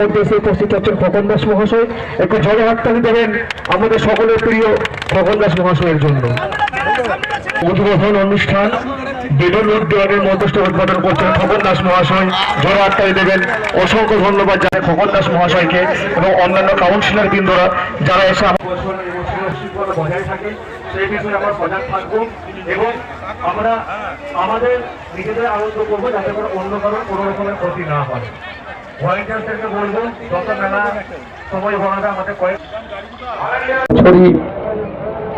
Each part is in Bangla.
মধ্যে উপস্থিত হচ্ছেন খোকন দাস মহাশয়। একটু জলে হাততালি দেবেন আমাদের সকলের প্রিয় খোকন দাস মহাশয়ের জন্য। উদ্বোধন অনুষ্ঠান বেলুন মধ্যস্থ উদ্বোধন করছেন খোকন দাস মহাশয়। জলে হাততালি দেবেন। অসংখ্য ধন্যবাদ জানাই খোকন দাস মহাশয়কে এবং অন্যান্য কাউন্সিলর বৃন্দরা যারা এসে বজায় থাকে, সেই বিষয়ে আমরা আমাদের নিজেদের আনন্দ করব যাতে অন্য কারোর কোনো রকমের ক্ষতি না হয়।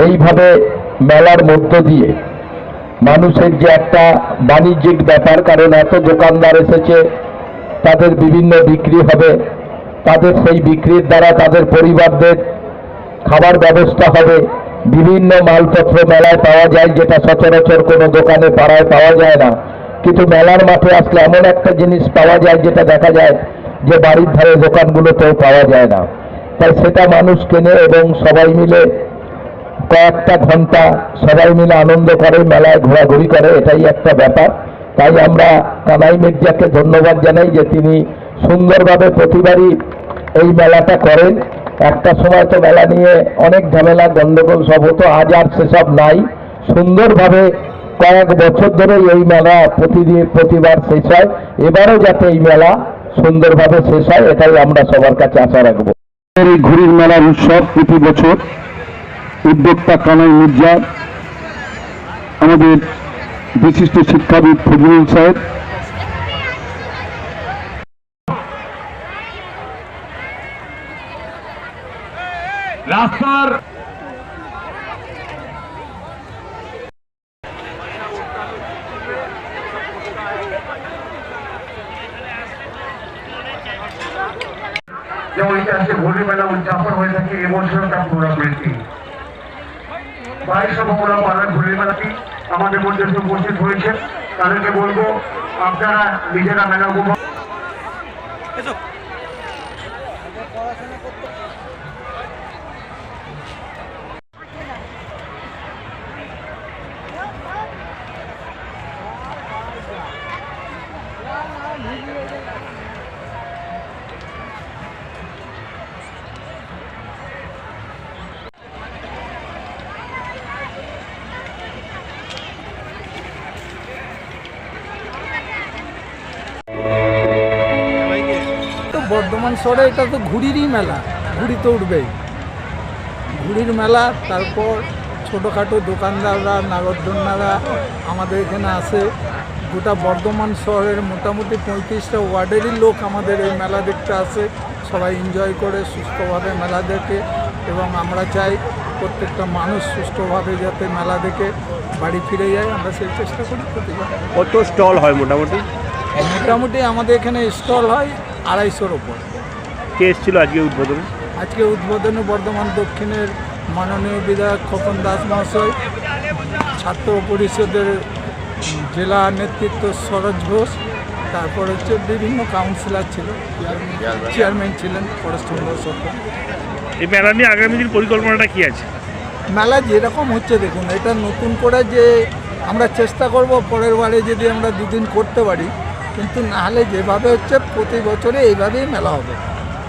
এইভাবে মেলার মধ্য দিয়ে মানুষের যে একটা বাণিজ্যিক ব্যাপার, কারণ এত দোকানদার এসেছে, তাদের বিভিন্ন বিক্রি হবে, তাদের সেই বিক্রির দ্বারা তাদের পরিবারদের খাবার ব্যবস্থা হবে, বিভিন্ন মালপত্র মেলায় পাওয়া যায়, যেটা সচরাচর কোনো দোকানে পাড়ায় পাওয়া যায় না। কিন্তু মেলার মাঠে আসলে এমন একটা জিনিস পাওয়া যায় যেটা দেখা যায় যে বাড়ির ধারে দোকানগুলোতেও পাওয়া যায় না। তাই সেটা মানুষ কেনে এবং সবাই মিলে কয়েকটা ঘণ্টা সবাই মিলে আনন্দ করে, মেলায় ঘোরাঘুরি করে, এটাই একটা ব্যাপার। তাই আমরা কানাই মির্জাকে ধন্যবাদ জানাই যে তিনি সুন্দরভাবে প্রতিবারই এই মেলাটা করেন। একটা সময় তো মেলা নিয়ে অনেক ঝামেলা, গন্ডগোল সব হতো, আজ আর সেসব নাই। সুন্দরভাবে কয়েক বছর ধরে এই মেলা প্রতিদিন প্রতিবার শেষ হয়। এবারও যাতে এই মেলা সুন্দরভাবে শেষ হয় এটাই আমরা সবার কাছে আশা রাখব। এই ঘুরির মেলার উৎসব প্রতি বছর উদ্যোক্তা কানাই মির্জা আমাদের বিশিষ্ট শিক্ষাবিদ ফজলুল সাহেব। রাস্তার যেমন ইতিহাসে হোলি মেলা উদযাপন হয়ে থাকে এবছর তার পুনরাবৃত্তি বাইশ নভেম্বর পাড়ার হোলি মেলাটি আমাদের মধ্যে উপস্থিত হয়েছে। তাদেরকে বলব, আপনারা নিজেরা মেলা উপভোগ তো বর্ধমান শহরে এটা তো ঘুড়িরই মেলা ঘুড়ি তো উঠবেই। ঘুড়ির মেলা তারপর ছোটোখাটো দোকানদাররা নাগরদন্যারা আমাদের এখানে আসে। গোটা বর্ধমান শহরের মোটামুটি পঁয়ত্রিশটা ওয়ার্ডেরই লোক আমাদের এই মেলা দেখতে আসে। সবাই এনজয় করে সুস্থভাবে মেলা দেখে এবং আমরা চাই প্রত্যেকটা মানুষ সুস্থভাবে যাতে মেলা দেখে বাড়ি ফিরে যায়। আমরা সেই চেষ্টা করি কত স্টল হয় মোটামুটি? মোটামুটি আমাদের এখানে স্টল হয় আড়াইশোর ওপর। কে এসেছিল আজকে উদ্বোধনে? আজকে উদ্বোধনে বর্ধমান দক্ষিণের মাননীয় বিধায়ক খোকন দাস মহাশয় ছাত্র পরিষদের জেলা নেতৃত্ব সরোজ ঘোষ তারপর হচ্ছে বিভিন্ন কাউন্সিলর ছিল চেয়ারম্যান ছিলেন পরেশচন্দ্র সরকার এই মেলা নিয়ে আগামী দিন পরিকল্পনাটা কি আছে? মেলা যেরকম হচ্ছে দেখুন এটা নতুন করে যে আমরা চেষ্টা করব পরের বারে যদি আমরা দুদিন করতে পারি কিন্তু না হলে যেভাবে হচ্ছে প্রতি বছরে এইভাবেই মেলা হবে।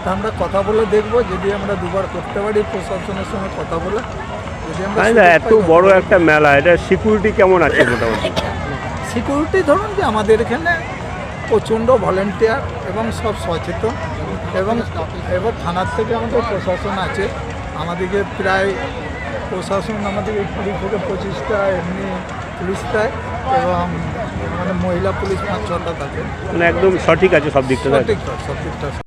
তা আমরা কথা বলে দেখব যদি আমরা দুবার করতে পারি প্রশাসনের সঙ্গে কথা বলে। যদি আমরা না এত বড় একটা মেলা এটা সিকিউরিটি কেমন আছে মোটামুটি? সিকিউরিটি ধরুন যে আমাদের এখানে প্রচণ্ড ভলেন্টিয়ার এবং সব সচেতন এবং এবার থানার থেকে আমাদের প্রশাসন আছে। আমাদেরকে প্রায় প্রশাসন আমাদেরকে কুড়ি থেকে পঁচিশটা এমনি পুলিশ দেয় এবং মানে মহিলা পুলিশ পাঁচ ছটা থাকে। মানে একদম সঠিক আছে সব দিকটা সঠিক সব সঠিকটা